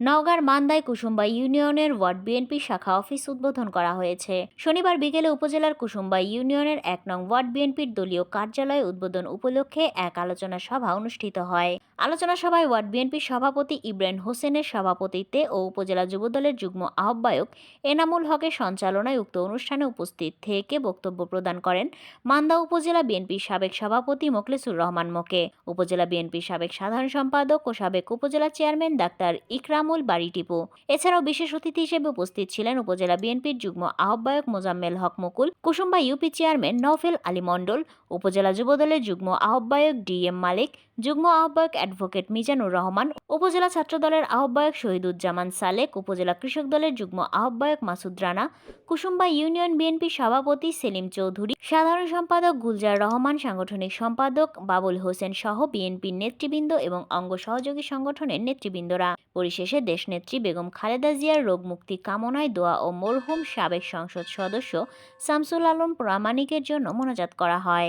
নওগাঁর মান্দায় কুসুম্বা ইউনিয়নের word BNP শাখা অফিস উদ্বোধন করা হয়েছে। শনিবার বিকেলে উপজেলার কুসুম্বা ইউনিয়নের এক নং ওয়ার্ড বিএনপির দলীয় কার্যালয় উদ্বোধন উপলক্ষে এক আলোচনা সভা অনুষ্ঠিত হয়। আলোচনা সভায় ওয়ার্ড বিএনপির সভাপতি ইব্রাহিম হোসেনের সভাপতিত্বে ও উপজেলা যুবদলের যুগ্ম আহ্বায়ক এনামুল হকের সঞ্চালনায় উক্ত অনুষ্ঠানে উপস্থিত থেকে বক্তব্য প্রদান করেন মান্দা উপজেলা বিএনপির সাবেক সভাপতি মোখলেসুর রহমান মোকে। উপজেলা বিএনপির সাবেক সাধারণ সম্পাদক ও সাবেক উপজেলা চেয়ারম্যান ডাক্তার ইকরামুল বাড়ি টিপু। এছাড়াও বিশেষ অতিথি হিসেবে উপস্থিত ছিলেন উপজেলা বিএনপির যুগ্ম আহ্বায়ক মোজাম্মেল হক মুকুল, কুসুম্বা ইউপি চেয়ারম্যান নওফেল আলী মণ্ডল, উপজেলা যুবদলের যুগ্ম আহ্বায়ক ডি এম মালিক, যুগ্ম আহ্বায়ক অ্যাডভোকেট মিজানুর রহমান, উপজেলা ছাত্রদলের আহ্বায়ক শহীদুজ্জামান সালেক, উপজেলা কৃষক দলের যুগ্ম আহ্বায়ক মাসুদ রানা, কুসুম্বা ইউনিয়ন বিএনপি সভাপতি সেলিম চৌধুরী, সাধারণ সম্পাদক গুলজার রহমান, সাংগঠনিক সম্পাদক বাবুল হোসেন সহ বিএনপির নেতৃবৃন্দ এবং অঙ্গ সহযোগী সংগঠনের নেতৃবৃন্দরা। পরিশেষে দেশনেত্রী বেগম খালেদা জিয়ার রোগ মুক্তি কামনায় দোয়া ও মরহুম সাবেক সংসদ সদস্য শামসুল আলম প্রামাণিকের জন্য মোনাজাত করা হয়।